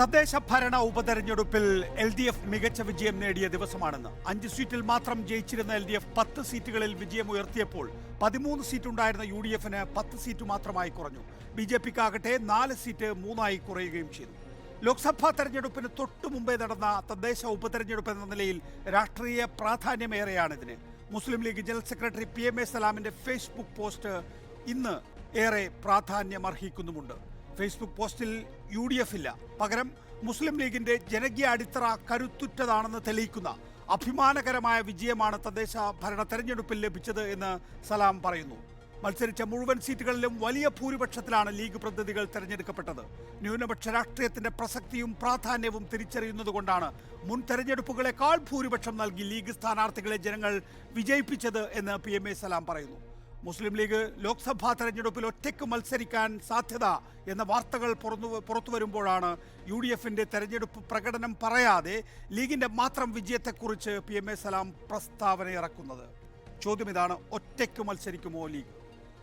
തദ്ദേശ ഭരണ ഉപതെരഞ്ഞെടുപ്പിൽ എൽ ഡി എഫ് മികച്ച വിജയം നേടിയ ദിവസമാണെന്ന്. അഞ്ച് സീറ്റിൽ മാത്രം ജയിച്ചിരുന്ന എൽ ഡി എഫ് പത്ത് സീറ്റുകളിൽ വിജയം ഉയർത്തിയപ്പോൾ പതിമൂന്ന് സീറ്റുണ്ടായിരുന്ന യു ഡി എഫിന് പത്ത് സീറ്റ് മാത്രമായി കുറഞ്ഞു. ബി ജെ പിക്കാകട്ടെ നാല് സീറ്റ് മൂന്നായി കുറയുകയും ചെയ്തു. ലോക്സഭാ തെരഞ്ഞെടുപ്പിന് തൊട്ടു മുമ്പേ നടന്ന തദ്ദേശ ഉപതെരഞ്ഞെടുപ്പ് എന്ന നിലയിൽ രാഷ്ട്രീയ പ്രാധാന്യമേറെയാണിതിന് Muslim League general secretary P M A സലാമിന്റെ Facebook post ഇന്ന് ഏറെ പ്രാധാന്യമർഹിക്കുന്നുമുണ്ട്. ഫേസ്ബുക്ക് പോസ്റ്റിൽ യു ഡി എഫ് ഇല്ല. പകരം മുസ്ലിം ലീഗിന്റെ ജനകീയ അടിത്തറ കരുത്തുറ്റതാണെന്ന് തെളിയിക്കുന്ന അഭിമാനകരമായ വിജയമാണ് തദ്ദേശ ഭരണ തെരഞ്ഞെടുപ്പിൽ ലഭിച്ചത് എന്ന് സലാം പറയുന്നു. മത്സരിച്ച മുഴുവൻ സീറ്റുകളിലും വലിയ ഭൂരിപക്ഷത്തിലാണ് ലീഗ് പ്രതിനിധികൾ തെരഞ്ഞെടുക്കപ്പെട്ടത്. ന്യൂനപക്ഷ രാഷ്ട്രീയത്തിന്റെ പ്രസക്തിയും പ്രാധാന്യവും തിരിച്ചറിയുന്നതുകൊണ്ടാണ് മുൻ തെരഞ്ഞെടുപ്പുകളെക്കാൾ ഭൂരിപക്ഷം നൽകി ലീഗ് സ്ഥാനാർത്ഥികളെ ജനങ്ങൾ വിജയിപ്പിച്ചത് എന്ന് പി എം എ സലാം പറയുന്നു. മുസ്ലിം ലീഗ് ലോക്സഭാ തെരഞ്ഞെടുപ്പിൽ ഒറ്റയ്ക്ക് മത്സരിക്കാൻ സാധ്യത എന്ന വാർത്തകൾ പുറത്തു പുറത്തു വരുമ്പോഴാണ് യു ഡി എഫിന്റെ തെരഞ്ഞെടുപ്പ് പ്രകടനം പറയാതെ ലീഗിന്റെ മാത്രം വിജയത്തെക്കുറിച്ച് പി എം എ സലാം പ്രസ്താവന ഇറക്കുന്നത് ചോദ്യം ഇതാണ് ഒറ്റയ്ക്ക് മത്സരിക്കുമോ ലീഗ്?